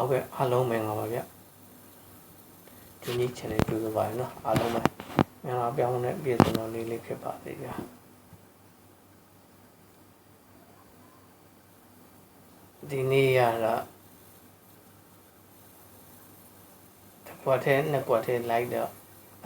ဟုတ်ကဲ့အားလုံးမင်္ဂလာပါဗျဒီနေ့ channel ကြိုဆိုပါရနော်အားလုံးပဲမင်္ဂလာပြောင်းတဲ့ပြည်စုံတော်လေးလေးဖြစ်ပါသေးဗျာဒီနေ့ရတာတစ်ကွက်ထဲနှစ်ကွက်ထဲလိုက်တော့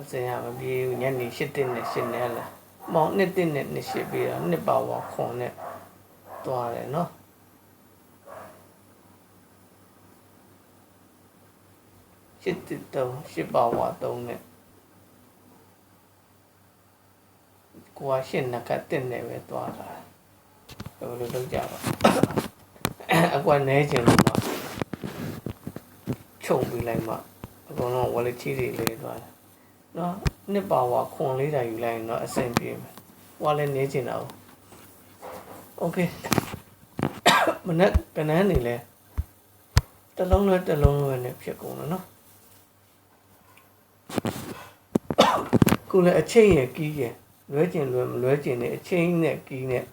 အစင်ရမပြေဘူးညနေ7တင်နဲ့7နဲ့လာမောင်နှစ်တင်နဲ့နှစ်8ပြီးတော့နှစ်ပါဝါခွန်နဲ့သွားတယ်နော် ရှစ်တစ်တုံးရှစ်ပါဝါတုံးနဲ့ကိုကရှစ်နကတက်နေပဲသွားတာဘယ်လိုလုပ်ကြပါအကွာနဲချင်လို့မှခြုံပြီးလိုက်မှအကုန်လုံးဝလက်ချီတွေလေးသွားတယ်နော်နှစ်ပါဝါခွန်လေးတာယူလိုက်ရင်တော့အဆင်ပြေမယ်ဟွာလည်းနေချင်တာโอเคမနေ့ကနန်းနေလဲတစ်လုံးနဲ့တစ်လုံးနဲ့ဖြစ်ကုန်တယ်နော် ခုလည်းအချိန်ရကီးရလွဲကျင်လွဲမလွဲကျင်နဲ့အချိန်နဲ့ကီးနဲ့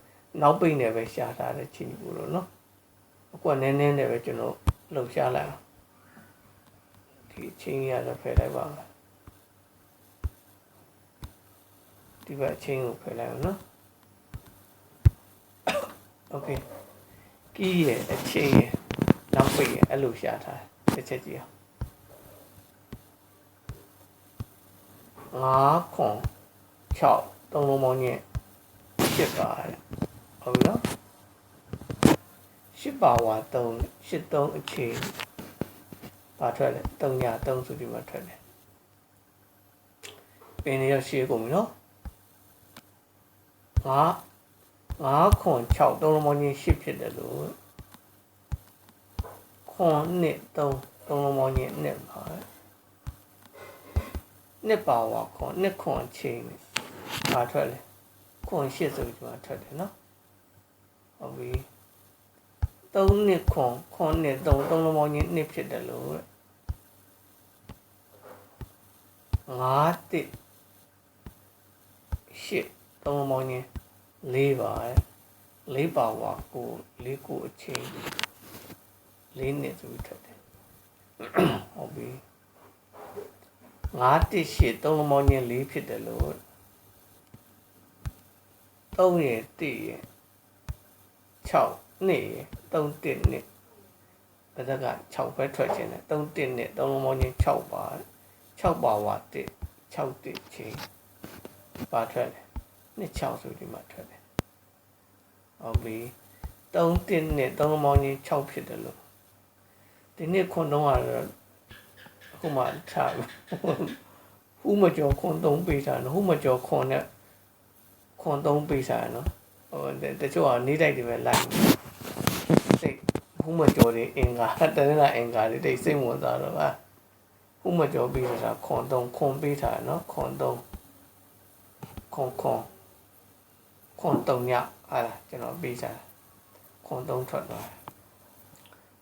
နောက်ပိတ်နဲ့ပဲရှားထားတဲ့ချိန်ဘူးလို့နော်အကွက်နည်းနည်းနဲ့ပဲကျွန်တော်လှုပ်ရှားလိုက်အောင်ဒီအချိန်ရတော့ဖယ်လိုက်ပါမယ်ဒီဘက်အချိန်ကိုဖယ်လိုက်အောင်နော်โอเคကီးရအချိန်ရနောက်ပိတ်ရအဲ့လိုရှားထားတယ်တစ်ချက်ကြည့်အောင် 5ခွန်6သုံးလုံးပေါင်းညင်းဖြစ်ပါတယ်ဟုတ်ပြီနော်8ပါဝါ3 8 3အခြေပါထွက်တယ်3ည3ဆိုဒီမှာထွက်တယ်ပင်ရရှိကုန်ပြီနော်5 5ခွန်6သုံးလုံးပေါင်းညင်း8ဖြစ်တယ်လို့ခွန်နှစ်3သုံးလုံးပေါင်းညင်းနှစ်ပါတယ် နှစ်ပါဝါခွန်နှစ်ခွန်ချင်းပါထွက်လေခွန်ရှစ်ဆိုပြီးဒီမှာထွက်တယ်နော်ဟုတ်ပြီသုံးနှစ်ခွန်ခွန်နှစ်သုံးသုံးလုံးပေါင်းချင်းနှစ်ဖြစ်တယ်လို့တဲ့ငါးတစ်ရှစ်သုံးလုံးပေါင်းချင်းလေးပါတဲ့လေးပါဝါကိုလေးကိုအချင်းလေးနှစ်ဆိုပြီးထွက်တယ်ဟုတ်ပြီ 9တစ်ရှစ်သုံးလုံးပေါင်းချင်း၄ဖြစ်တယ်လို့3ရယ်1ရယ်6နှစ်ရယ်3တစ်နှစ်ဒါက6ပဲထွက်ခြင်းတယ်3တစ်နှစ်သုံးလုံးပေါင်းချင်း6ပါ6ပါဝါတစ်6တစ်ချင်းပါထွက်တယ်နှစ်6ဆိုဒီမှာထွက်တယ်ဟုတ်ပြီ3တစ်နှစ်သုံးလုံးပေါင်းချင်း6ဖြစ်တယ်လို့ဒီနှစ်ခွန်တော့ကတော့အ ခုမှထားဟူးမကျော်ခွန်3ပေးတာနော်ဟူးမကျော်ခွန်နဲ့ခွန်3ပေးတာနော်ဟိုတချို့ကနေတိုက်တွေပဲလိုက်စိတ်ဟူးမကျော်တွေအင်္ဂါတနေ့ကအင်္ဂါတွေတိတ်စိတ်ဝင်စားတော့ဟာဟူးမကျော်ပေးတာခွန်3ခွန်ပေးတာနော်ခွန်3ခွန်ခွန်ခွန်3ညဟာလားကျွန်တော်ပေးတာခွန်3ထွက်သွား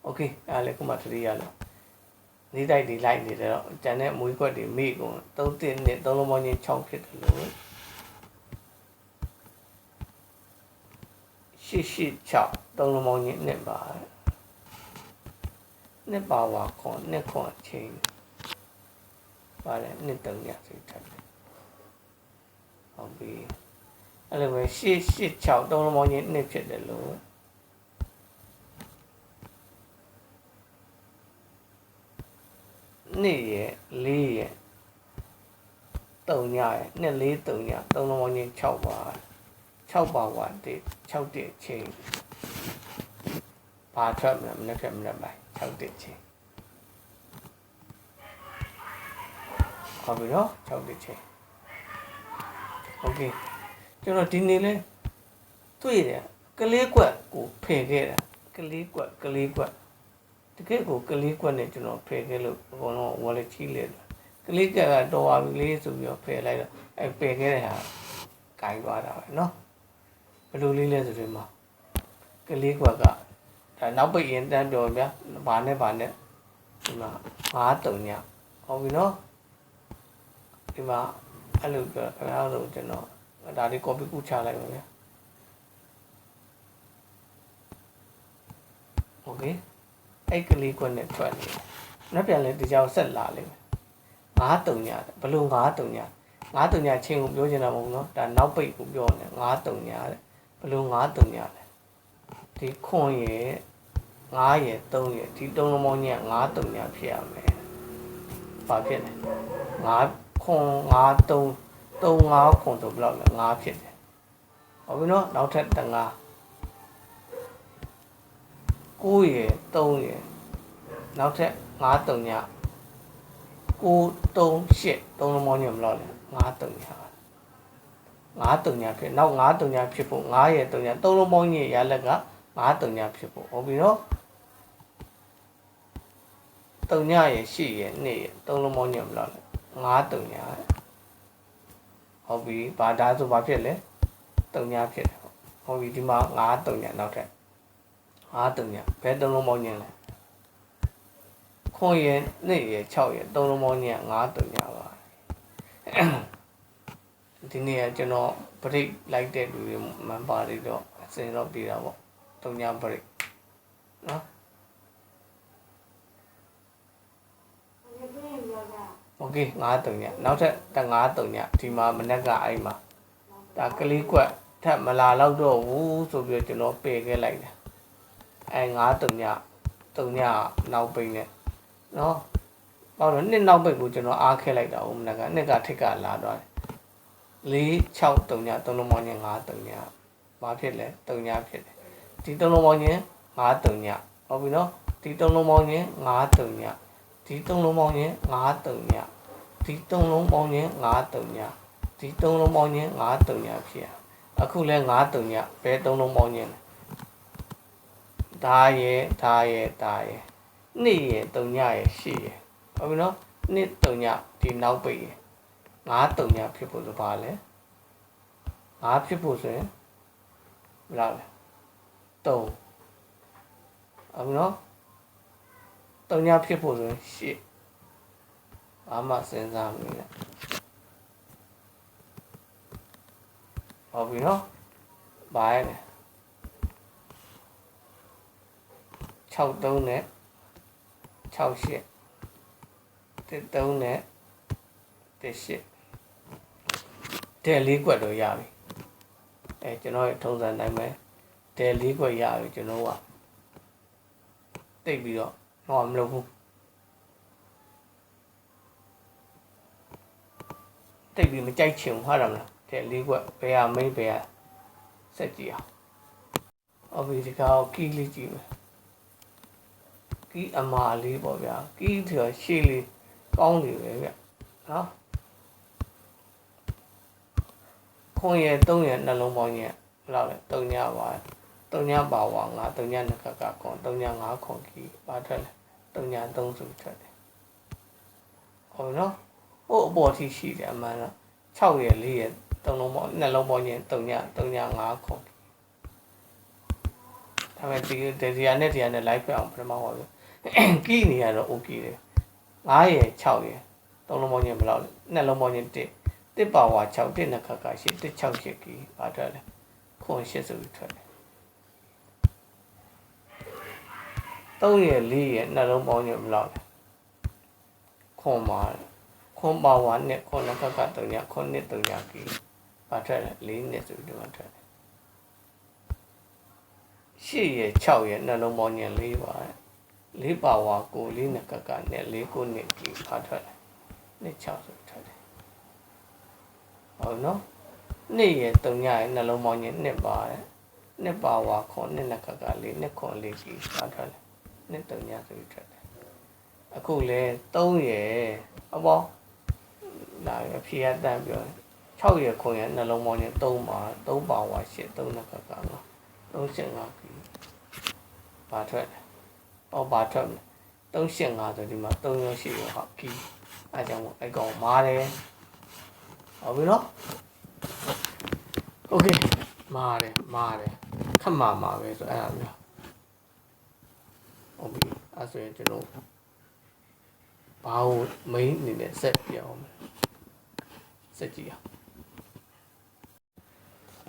โอเคအားလည်းခုမှတတိယလို့ နေတိုက်တွေလိုက်နေတယ်တော့ကျန်တဲ့မွေးခွက်တွေမိကုန်သုံးတင်နဲ့သုံးလုံးပေါင်းချင်း6ဖြစ်တယ်လို့ရှစ်ရှစ်6သုံးလုံးပေါင်းချင်းနှစ်ပါနှစ်ပါဝါခွန်နှစ်ခွန်ချင်းပါတယ်နှစ်တုံးရစိတ်ထပ်တယ်ဟုတ်ပြီအဲ့လိုပဲရှစ်ရှစ်6သုံးလုံးပေါင်းချင်းနှစ်ဖြစ်တယ်လို့ နှစ်ရယ်လေးရယ်တုံညရယ်နှစ်လေးတုံညသုံးလုံးပေါင်းချင်း6ပါ6ပါဝါတစ်6တစ်ချင်းပါထွက်မလားမနေ့ကမနေ့ပိုင်း6တစ်ချင်းဟုတ်ပြီနော်6တစ်ချင်းโอเคကျွန်တော်ဒီနေ့လဲတွေ့တယ်ကလေးကွက်ကိုဖယ်ခဲ့တာကလေးကွက်ကလေးကွက်တ ကယ့်ကိုကလေးကွက်နဲ့ကျွန်တော်ဖယ်ခဲ့လို့အကုန်လုံးဝါလက်ချီလေကလေးကွက်ကတော့ပါပြီလေးဆိုပြီးတော့ဖယ်လိုက်တော့အဲပယ်ခဲ့တဲ့ဟာဂိုင်းသွားတာပဲเนาะဘယ်လိုလေးလဲဆိုရင်မှာကလေးကွက်ကဒါနောက်ပိတ်ရင်တန်းပြောဗျာဘာနဲ့ဘာနဲ့ဒီမှာ9တုံညဟုတ်ပြီเนาะဒီမှာအဲ့လိုပြောခင်ဗျားတို့ကျွန်တော်ဒါလေး copy ကူးချလိုက်ပါဗျာ okay အဲ့ကလေးကွက်နဲ့ထွက်နေနောက်ပြန်လဲဒီကြောင်ဆက်လာလိမ့်မယ်ငါးတုံညာဘလို့ငါးတုံညာငါးတုံညာချင်းကိုပြောချင်တာမဟုတ်နော်ဒါနောက်ပိတ်ကိုပြောနေငါးတုံညာတဲ့ဘလို့ငါးတုံညာလဲဒီခွန်ရဲ့ငါးရဲ့သုံးရဲ့ဒီသုံးလုံးပေါင်းညာငါးတုံညာဖြစ်ရမယ်ဘာဖြစ်လဲငါးခွန်ငါးသုံးသုံးငါးခွန်ဆိုဘယ်လောက်လဲငါးဖြစ်တယ်ဟုတ်ပြီနော်နောက်ထပ်တန်ငါး 9ရဲ့3ရဲ့နောက်ထပ်9တုံညာ9 3 8တုံးလုံးပေါင်းကြီးဘယ်လောက်လဲ9တုံညာ9တုံညာဖြစ်နောက်9တုံညာဖြစ်ဖို့9ရဲ့တုံညာ3လုံးပေါင်းကြီးရလက်က9တုံညာဖြစ်ဖို့ဟုတ်ပြီနော်တုံညာရဲ့8ရဲ့2ရဲ့3လုံးပေါင်းကြီးဘယ်လောက်လဲ9တုံညာဟုတ်ပြီဘာဒါဆိုဘာဖြစ်လဲတုံညာဖြစ်တယ်ဟုတ်ပြီဒီမှာ9တုံညာနောက်ထပ် 9တုံညာဘယ်3လုံးပေါင်းကြီးလဲခွန်ရဲ့2ရဲ့6ရဲ့3လုံးပေါင်းကြီးက9တုံညာပါဒီနေ့ကကျွန်တော် break လိုက်တဲ့လူတွေမှန်ပါလိတော့အစင်တော့ပြတာပေါ့တုံညာ break နော်โอเค9တုံညာနောက်ထပ်တ9တုံညာဒီမှာမနေ့ကအဲ့မှာဒါကလေးကွက်ထပ်မလာတော့တော့ဘူးဆိုပြီးတော့ကျွန်တော်ပယ်ခဲ့လိုက်တယ် အဲ9တုံညာတုံညာနောက်ပိတ်နဲ့နော်ဟောတော့နှစ်နောက်ပိတ်ကိုကျွန်တော်အားခဲလိုက်တာဦးမနေ့ကနှစ်ကထက်ကလာတော့တယ်4 6တုံညာသုံးလုံးပေါင်းချင်း9တုံညာဘာဖြစ်လဲတုံညာဖြစ်တယ်ဒီသုံးလုံးပေါင်းချင်း9တုံညာဟုတ်ပြီနော်ဒီသုံးလုံးပေါင်းချင်း9တုံညာဒီသုံးလုံးပေါင်းချင်း9တုံညာဒီသုံးလုံးပေါင်းချင်း9တုံညာဒီသုံးလုံးပေါင်းချင်း9တုံညာဖြစ်ရအခုလဲ9တုံညာဘယ်သုံးလုံးပေါင်းချင်းလဲ ဒါရဲ့ဒါရဲ့ဒါရဲ့နှစ်ရဲ့တုံညာရဲ့ရှစ်ရဲ့ဟုတ်ပြီနော်နှစ်တုံညာဒီနောက်ပိတ်ရဲ့9တုံညာဖြစ်ဖို့ဆိုပါလဲ9ဖြစ်ဖို့ဆိုရင်ဘယ်လောက်လဲ3ဟုတ်ပြီနော်တုံညာဖြစ်ဖို့ဆိုရင်8ဘာမှစဉ်းစားမနေနဲ့ဟုတ်ပြီနော်ဘာလဲ 6 3နဲ့6 8 3နဲ့1 8တဲ့လေးကွက်တော့ရပြီအဲကျွန်တော်ရဲ့ထုံးစံတိုင်းပဲတဲ့လေးကွက်ရပြီကျွန်တော်ကတိတ်ပြီးတော့ဟောမလုပ်ဘူးတိတ်ပြီးမကြိုက်ချင်ဘူးဟာတယ်မလားတဲ့လေးကွက်ဘယ်ဟာမိတ်ဘယ်ဟာစက်ကြည့်အောင်ဟုတ်ပြီဒီကောင်ကီးလေးကြည့်မယ် ကီးအမာလေးပေါ့ဗျာကီးဆိုရှေ့လေးကောင်းနေပဲဗျနော်ခွန်ရဲ့3ရဲ့နှလုံးပေါင်းရဲ့ဘယ်လောက်လဲ3ညပါ3ညပါဝါငါ3ညနှစ်ခက်ကခွန်3ည5ခွန်ကီပါထွက်လဲ3ည3စုထွက်တယ်ဟုတ်နော်ဟိုအပေါ်ထိရှိတယ်အမှန်တော့6ရဲ့4ရဲ့3လုံးပေါင်းနှလုံးပေါင်းရဲ့3ည3ည5ခွန်ဒါပေမဲ့ဒီဒီရနဲ့ဒီရနဲ့ live ပြအောင်ပထမဟောပြ ကီနေရတော့ okay တယ်9ရဲ့6ရဲ့3လုံးပေါင်းရဲ့ဘယ်လောက်လဲနှလုံးပေါင်းရဲ့1တစ်ပါဝါ6တစ်နှစ်ခက်ကရှိတစ်6ရှိကီဘာထွက်လဲခွန်8ဆိုပြီးထွက်တယ်3ရဲ့4ရဲ့နှလုံးပေါင်းရဲ့ဘယ်လောက်လဲခွန်ပါခွန်ပါဝါနဲ့ခွန်နှစ်ခက်က3ညခွန်နှစ်3ညကီဘာထွက်လဲ4နှစ်ဆိုပြီးဒီမှာထွက်တယ်8ရဲ့6ရဲ့နှလုံးပေါင်းရဲ့4ပါ 4ပါဝါကို4နှစ်ခက်ကနဲ့4ကိုနှစ်ကီဘာထွက်လဲနှစ်6ဆိုထွက်တယ်ဟုတ်နော်နှစ်ရဲ့တုံညရဲ့နှလုံးပေါင်းရဲ့နှစ်ပါတယ်နှစ်ပါဝါခွန်နှစ်နှစ်ခက်ကလေးနှစ်ခွန်လေးကြီးပါထွက်တယ်နှစ်တုံညဆိုပြီးထွက်တယ်အခုလဲ3ရဲ့အပေါ်လာရဖြေရတန်းပြော6ရဲ့ခွန်ရဲ့နှလုံးပေါင်းရဲ့3ပါ3ပါဝါ8 3နှစ်ခက်ကငါ35ကြီးပါထွက်တယ် ဟောပါထွက်တယ်385ဆိုဒီမှာ3ရော8ရောဟာကီအဲကြောင့်အဲ့ကောင်မားတယ်ဟုတ်ပြီနော်โอเคမားတယ်မားတယ်ခက်မာမာပဲဆိုအဲ့ဒါမျိုးဟုတ်ပြီအဲ့ဆိုရင်ကျွန်တော်ဘာကို main အနေနဲ့ဆက်ပြအောင်မယ်ဆက်ကြည့်အောင်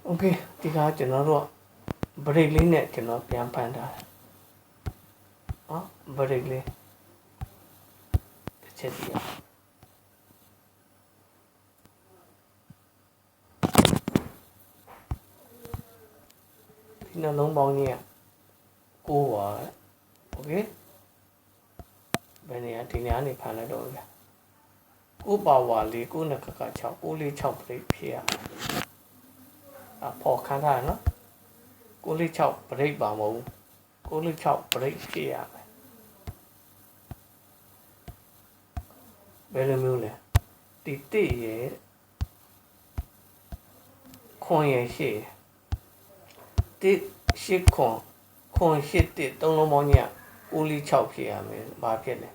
โอเคဒီကကျွန်တော်တို့ break လေးနဲ့ကျွန်တော်ပြန်ဖန်ထားတယ် နော်ဗရိတ်လေးတစ်ချက်ကြည့်အောင်ဒီနှလုံးပေါင်းကြီးက9ပါโอเคဘယ်နေရာဒီနေရာနေဖန်လိုက်တော့ဗျာ9ပါဝါလေး9နှစ်ခါက6 9လေး6ပြိတ်ဖြစ်ရအပေါ်ခန်းထားရနော်9လေး6ပြိတ်ပါမဟုတ်ဘူး9လေး6ပြိတ်ဖြစ်ရမယ် ် ဘယ်လိုမျိုးလဲဒီတိရဲ့ခွန်ရဲ့ရှေ့တိရှစ်ခွန်ခွန်ရှစ်တိသုံးလုံးပေါင်းကြီးက9လေး6ဖြစ်ရမယ်ဘာဖြစ်လဲ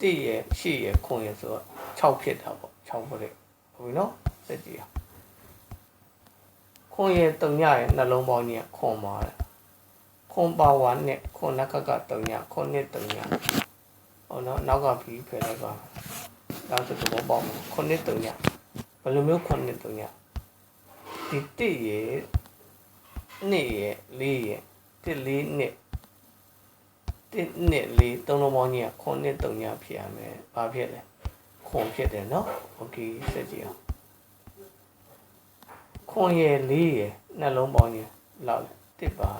တိရဲ့ရှေ့ရဲ့ခွန်ရဲ့ဆိုတော့6ဖြစ်တာပေါ့6ပြိတ်ဟုတ်ပြီနော်စက်ကြည့်အောင်ခွန်ရဲ့တုံညရဲ့နှလုံးပေါင်းကြီးကခွန်ပါတယ်ခွန်ပါဝါနဲ့ခွန်နက်ကကတုံညခွန်နဲ့တုံညဟုတ်နော်နောက်ကပြီးဖယ်လိုက်ပါ နောက်တစ်ခုပေါ့မယ်ခွန်နဲ့တုံညဘယ်လိုမျိုးခွန်နဲ့တုံညဒီတိရဲ့နှစ်ရဲ့လေးရဲ့တစ်လေးနှစ်တစ်နှစ်လေးသုံးလုံးပေါင်းကြီးကခွန်နဲ့တုံညဖြစ်ရမယ်ဘာဖြစ်လဲခွန်ဖြစ်တယ်နော်โอเคစက်ကြည့်အောင်ခွန်ရဲ့လေးရဲ့နှလုံးပေါင်းကြီးလောက်တစ်ပါ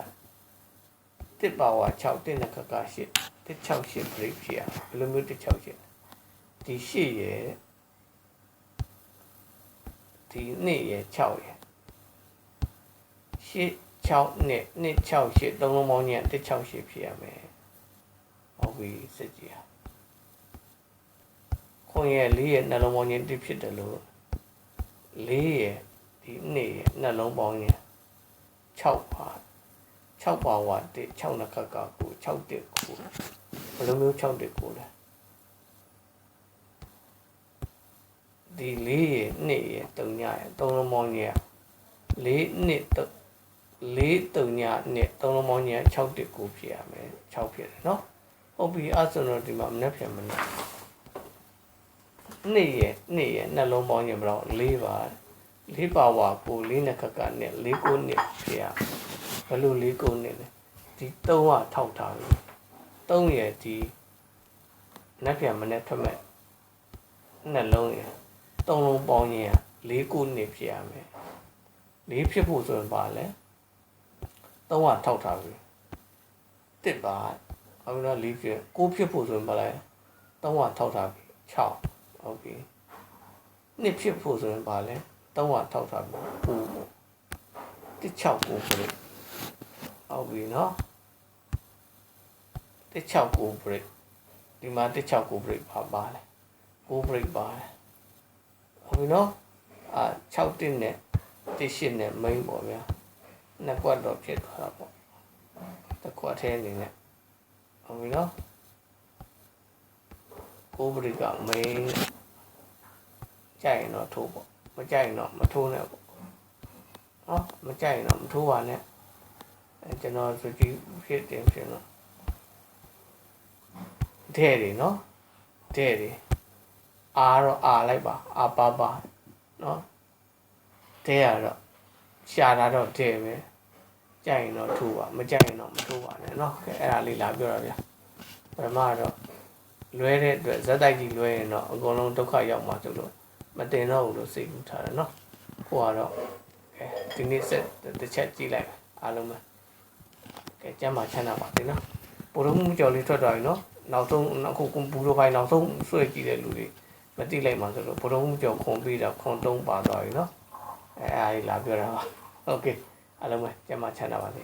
တစ်ပါဝါ6တစ်နှစ်ကက8တစ်6 8 break ဖြစ်ရဘယ်လိုမျိုးတစ်6 8 ဒီ8ရဲ့ဒီနှစ်ရဲ့6ရဲ့8 6နှစ်နှစ်6 8သုံးလုံးပေါင်းကြီးကတစ်6 8ဖြစ်ရမယ်ဟုတ်ပြီစက်ကြည့်အောင်ခွန်ရဲ့လေးရဲ့နှလုံးပေါင်းကြီးတစ်ဖြစ်တယ်လို့လေးရဲ့ဒီနှစ်ရဲ့နှလုံးပေါင်းကြီး6ပါ6ပါဝါတစ်6နှစ်ခက်ကကို6တစ်ကိုဘယ်လိုမျိုး6တစ်ကိုလဲ ဒီလေးရဲ့နှစ်ရဲ့တုံညရဲ့သုံးလုံးပေါင်းကြီးကလေးနှစ်တုံလေးတုံညနှစ်သုံးလုံးပေါင်းကြီးက6တစ်ကိုဖြစ်ရမယ်6ဖြစ်တယ်နော်ဟုတ်ပြီအဲ့ဆိုတော့ဒီမှာမနှက်ပြန်မနှက်နှစ်ရဲ့နှစ်ရဲ့နှလုံးပေါင်းကြီးဘယ်တော့၄ပါ၄ပါဝါကို၄နှစ်ခက်ကနဲ့၄ကိုနှစ်ဖြစ်ရဘယ်လို၄ကိုနှစ်လဲဒီ3ကထောက်ထားပြီ3ရဲ့ဒီနှက်ပြန်မနှက်ထွက်မဲ့နှလုံးရဲ့ သုံးလုံးပေါင်းရင်၄ကိုနှစ်ဖြစ်ရမယ်၄ဖြစ်ဖို့ဆိုရင်ပါလဲ3ကထောက်ထားပြီတစ်ပါဟုတ်ပြီနော်၄ဖြစ်9ဖြစ်ဖို့ဆိုရင်ပါလဲ3ကထောက်ထားပြီ6ဟုတ်ပြီနှစ်ဖြစ်ဖို့ဆိုရင်ပါလဲ3ကထောက်ထားပြီ9တစ်6 9ပြိဟုတ်ပြီနော်တစ်6 9ပြိဒီမှာတစ်6 9ပြိပါပါလဲ9ပြိပါတယ် ဟုတ်ပြီနော်အာ6တင်းနဲ့တစ်ရှစ်နဲ့ main ပေါ့ဗျာနှစ်ကွက်တော့ဖြစ်သွားတာပေါ့တစ်ကွက်ထဲအနေနဲ့ဟုတ်ပြီနော်ကိုဘရိက main ကြိုက်ရင်တော့ထိုးပေါ့မကြိုက်ရင်တော့မထိုးနဲ့ပေါ့နော်မကြိုက်ရင်တော့မထိုးပါနဲ့အဲကျွန်တော်ဆိုကြည့်ဖြစ်တယ်ဖြစ်တော့တဲ့တယ်နော်တဲ့တယ် အာတော့အာလိုက်ပါအာပါပါနော်တဲ့ရတော့ရှာတာတော့တဲ့ပဲကြိုက်ရင်တော့ထိုးပါမကြိုက်ရင်တော့မထိုးပါနဲ့နော်ကဲအဲ့ဒါလေးလာပြောတာဗျာပထမတော့လွဲတဲ့အတွက်ဇက်တိုက်ကြီးလွဲရင်တော့အကုန်လုံးဒုက္ခရောက်မှာဆိုလို့မတင်တော့ဘူးလို့စိတ်ကူးထားတယ်နော်ကိုကတော့အဲဒီနေ့ဆက်တစ်ချက်ကြည့်လိုက်အားလုံးပဲကဲကျမ်းမှာချမ်းသာပါတင်နော်ဘုရုံမှုကြော်လေးထွက်သွားပြီနော်နောက်ဆုံးအခုဘူရိုခိုင်နောက်ဆုံးဆွဲကြည့်တဲ့လူတွေ မတိလိုက်မှဆိုတော့ဘုရုံမှုကြော်ခွန်ပြီးတော့ခွန်တုံးပါသွားပြီနော်အဲအားကြီးလာပြောတာပါโอเคအားလုံးပဲကျမ်းမှာချမ်းသာပါစေ